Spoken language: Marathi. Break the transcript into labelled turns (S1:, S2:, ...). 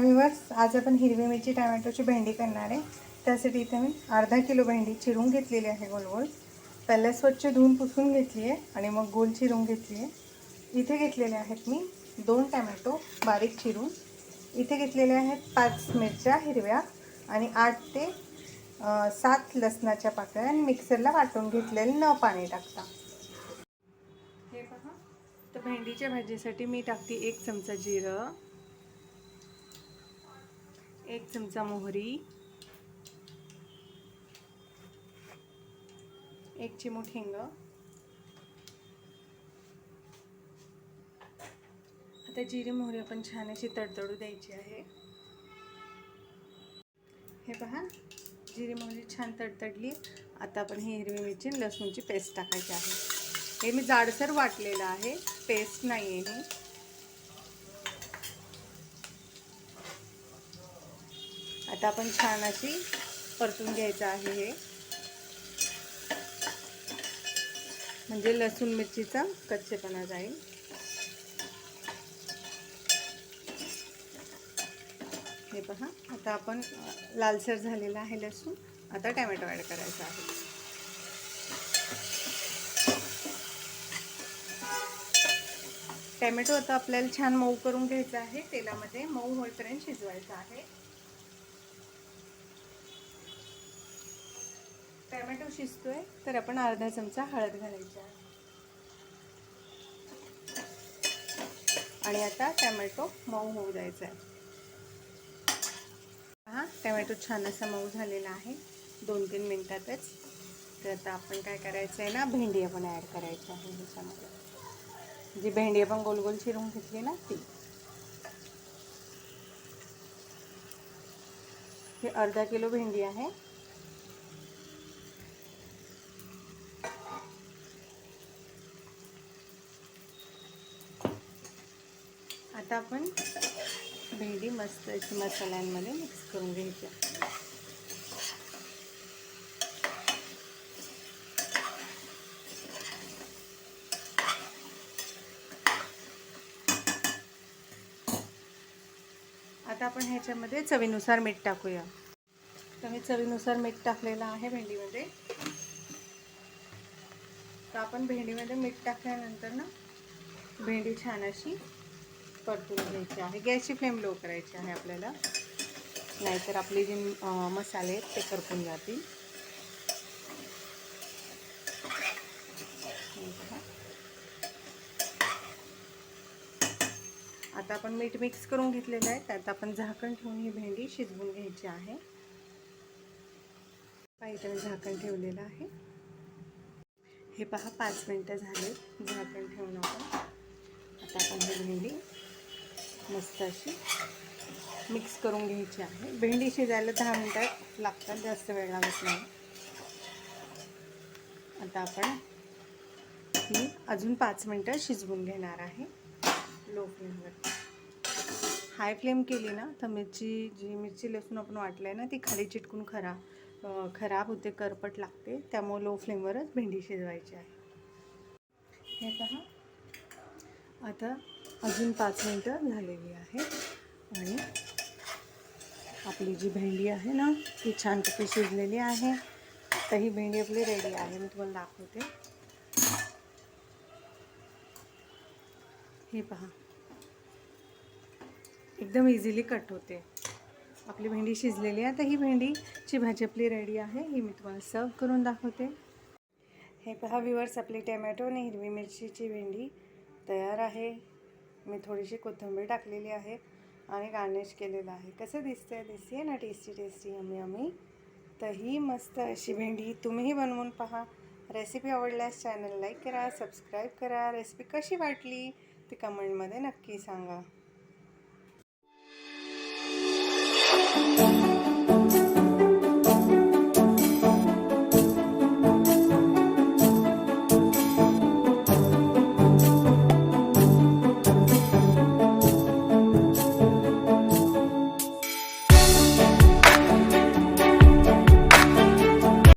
S1: व्हिवर्स आज आपण हिरवी मिरची टमॅटोची भेंडी करणार आहे. त्यासाठी इथे मी अर्धा किलो भेंडी चिरून घेतलेली आहे गोल गोल पहिल्या स्वच्छ धुवून पुसून घेतली आहे आणि मग गोल चिरून घेतली आहे. इथे घेतलेले आहेत मी दोन टमॅटो बारीक चिरून. इथे घेतलेले आहेत पाच मिरच्या हिरव्या आणि आठ ते सात लसणाच्या पाकळ्या आणि मिक्सरला वाटून घेतलेले न पाणी टाकता. हे पहा तर भेंडीच्या भाजीसाठी मी टाकते एक चमचा जिरं. एक चमचा मोहरी. एक चिमूट हिंग. आता जिरे मोहरी आपण छान अशी तडतडू द्यायची आहे. हे पहा जिरे मोहरी छान तडतडली. आता आपण ही हिरवी मिरची लसूणची पेस्ट टाकायची आहे. हे मी जाडसर वाटलेलं आहे पेस्ट नाही आहे ही. आता आपण छान अशी परतून घ्यायचं आहे हे. म्हणजे लसूण मिरचीचा कच्चेपणा जाईल. हे पहा आता आपण लालसर झालेला आहे लसूण. आता टॅमॅटो ॲड करायचा आहे. टॅमॅटो आता आपल्याला छान मऊ करून घ्यायचा आहे. तेलामध्ये मऊ होईपर्यंत शिजवायचा आहे टॅमॅटो शिजतोय तर आपण अर्धा चमचा हळद घालायचा आहे. आणि आता टॅमॅटो मऊ होऊ द्यायचा आहे. हा टॅमॅटो छान असा मऊ झालेला आहे. दोन तीन मिनटातच. तर आता आपण काय करायचं आहे ना भेंडी आपण ॲड करायची आहे ह्याच्यामध्ये. जी भेंडी आपण गोल गोल चिरून घेतली ना ती. हे अर्धा किलो भेंडी आहे. आता आपण भेंडी मस्त अशी मसाल्यांमध्ये मिक्स करून घ्यायची. आता आपण ह्याच्यामध्ये चवीनुसार मीठ टाकूया. तर मी चवीनुसार मीठ टाकलेलं आहे भेंडीमध्ये. तर आपण भेंडीमध्ये मीठ टाकल्यानंतर ना भेंडी छान अशी परतून घ्यायची आहे. गॅसची फ्लेम लो करायची आहे आपल्याला. नाहीतर आपले जे मसाले आहेत ते करपून जातील. आता आपण मीठ मिक्स करून घेतलेलं आहे. त्यात आपण झाकण ठेवून ही भेंडी शिजवून घ्यायची आहे. पाहिजे झाकण ठेवलेलं आहे. हे पहा पाच मिनटं झाले झाकण ठेवून आपण. आता आपण ही भेंडी मस्त अशी. मिक्स करून घ्यायची आहे. भेंडी शिजायला दहा मिनटं लागतात जास्त वेळ लागत नाही. आता आपण ही अजून पाच मिनटं शिजवून घेणार आहे. लो फ्लेमवर हाय फ्लेम केली ना तर मिरची जी मिरची लसूण आपण वाटलं आहे ना ती खाली चिटकून खरा खराब होते करपट लागते. त्यामुळे लो फ्लेमवरच भेंडी शिजवायची आहे. हे पहा. आता अजून पाच मिनटं झालेली आहे आणि आपली जी भेंडी आहे ना ती छानपैकी शिजलेली आहे. तर ही भेंडी आपली रेडी आहे. मी तुम्हाला दाखवते. हे पहा. एकदम इझिली कट होते. आपली भेंडी शिजलेली आहे. तर ही भेंडीची भाजी आपली रेडी आहे. ही मी तुम्हाला सर्व करून दाखवते. हे पहा विवर्स आपली टॅमॅटो आणि हिरवी मिरचीची भेंडी तयार आहे. मी थोडीशी कोथिंबीर टाकलेली आहे आणि गार्निश केलेलं आहे. कसं दिसतंय? दिसते ना? टेस्टी टेस्टी आम्ही आम्ही तर ही मस्त अशी भेंडी तुम्हीही बनवून पहा. रेसिपी आवडल्यास चॅनल लाईक करा सबस्क्राईब करा. रेसिपी कशी वाटली? ती कमेंटमध्ये नक्की सांगा.